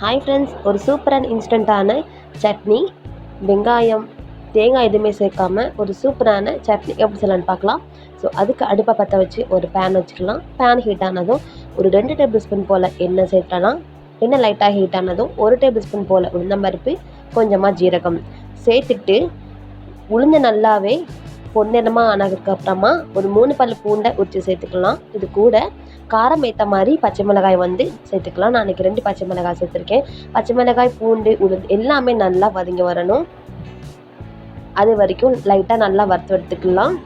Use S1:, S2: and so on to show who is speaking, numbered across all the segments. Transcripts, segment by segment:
S1: Hi friends ஒரு super and இன்ஸ்டண்ட்டான சட்னி வெங்காயம் தேங்காய் எதுவுமே சேர்க்காம ஒரு சூப்பரான சட்னி எப்படி செய்யலான்னு பார்க்கலாம். ஸோ அதுக்கு அடுப்பை பற்ற வச்சு ஒரு பேன் வச்சுக்கலாம். பேன் ஹீட் ஆனதும் ஒரு ரெண்டு டேபிள் ஸ்பூன் போல் எண்ணெய் சேர்க்கலாம் எண்ணெய் லைட்டாக ஹீட் ஆனதும் ஒரு டேபிள் ஸ்பூன் போல் உளுந்தம்பருப்பு கொஞ்சமாக ஜீரகம் சேர்த்துட்டு உளுந்து நல்லாவே பொன்னிறமாக ஆனதுக்கப்புறமா ஒரு மூணு பல் பூண்டை உரித்து சேர்த்துக்கலாம். இது கூட காரம் ஏற்ற மாதிரி பச்சை மிளகாய் வந்து சேர்த்துக்கலாம். நான் இன்றைக்கி ரெண்டு பச்சை மிளகாய் சேர்த்துருக்கேன். பச்சை மிளகாய் பூண்டு உளுந்து எல்லாமே நல்லா வதங்கி வரணும். அது வரைக்கும் லைட்டாக நல்லா வறுத்து எடுத்துக்கலாம்.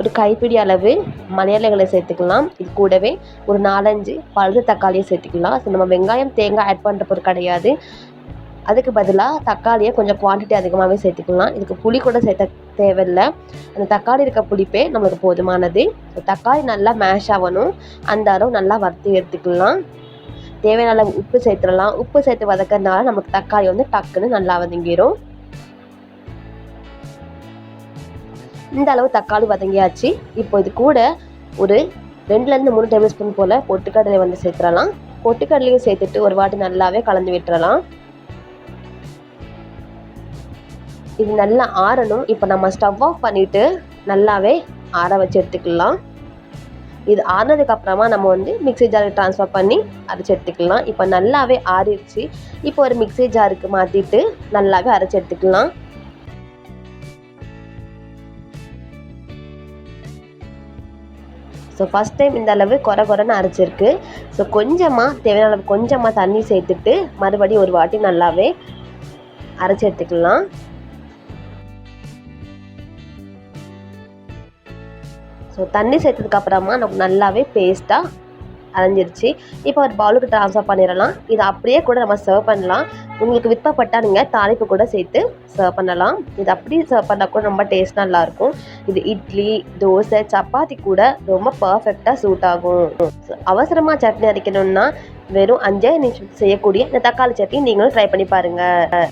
S1: ஒரு கைப்பிடி அளவு மலையாளங்களை சேர்த்துக்கலாம். இது கூடவே ஒரு நாலஞ்சு பழுது தக்காளியை சேர்த்துக்கலாம். ஸோ நம்ம வெங்காயம் தேங்காய் ஆட் பண்ணுற பொருள் கிடையாது. அதுக்கு பதிலாக தக்காளியை கொஞ்சம் குவான்டிட்டி அதிகமாகவே சேர்த்துக்கலாம். இதுக்கு புளி கூட சேர்த்த தேவையில்லை. அந்த தக்காளி இருக்க புளிப்பே நம்மளுக்கு போதுமானது. தக்காளி நல்லா மேஷ் ஆகணும். அந்த அளவு நல்லா வறுத்து எடுத்துக்கலாம். தேவையான அளவு உப்பு சேர்த்துடலாம். உப்பு சேர்த்து வதக்கிறதுனால நமக்கு தக்காளி வந்து டக்குன்னு நல்லா வதங்கிடும் இந்த அளவு தக்காளி வதங்கியாச்சு. இப்போ இது கூட ஒரு ரெண்டுலேருந்து மூணு டேபிள் ஸ்பூன் போல் பொட்டுக்கடலை வந்து சேர்த்துடலாம். பொட்டுக்கடலையும் சேர்த்துட்டு ஒரு வாட்டி நல்லாவே கலந்து விட்டுறலாம். இது நல்லா ஆறணும். இப்போ நம்ம ஸ்டவ் ஆஃப் பண்ணிவிட்டு நல்லாவே ஆற வச்சு எடுத்துக்கலாம். இது ஆறினதுக்கப்புறமா நம்ம வந்து மிக்ஸி ஜாருக்கு ட்ரான்ஸ்ஃபர் பண்ணி அரைச்சி எடுத்துக்கலாம். இப்போ நல்லாவே ஆறிடுச்சு. இப்போ ஒரு மிக்ஸி ஜாருக்கு மாற்றிட்டு நல்லாவே அரைச்சி எடுத்துக்கலாம். ஸோ ஃபஸ்ட் டைம் இந்த அளவு குறை குறைன்னு அரைச்சிருக்கு. ஸோ கொஞ்சமாக தேவையான அளவு கொஞ்சமாக தண்ணி சேர்த்துட்டு மறுபடியும் ஒரு வாட்டி நல்லாவே அரைச்சி எடுத்துக்கலாம். ஸோ தண்ணி சேர்த்ததுக்கு அப்புறமா நமக்கு நல்லாவே பேஸ்ட்டாக அரைஞ்சிருச்சு. இப்போ ஒரு பவுலுக்கு ட்ரான்ஸ்ஃபர் பண்ணிடலாம். இது அப்படியே கூட நம்ம சர்வ் பண்ணலாம். உங்களுக்கு விருப்பப்பட்டால் நீங்கள் தாளிப்பு கூட சேர்த்து சர்வ் பண்ணலாம். இது அப்படி சர்வ் பண்ணால் கூட ரொம்ப டேஸ்ட் நல்லாயிருக்கும். இது இட்லி தோசை சப்பாத்தி கூட ரொம்ப பர்ஃபெக்டாக சூட் ஆகும். அவசரமாக சட்னி அரைக்கணும்னா வெறும் அஞ்சே நிமிஷம் செய்யக்கூடிய இந்த தக்காளி சட்னி நீங்களும் ட்ரை பண்ணி பாருங்கள்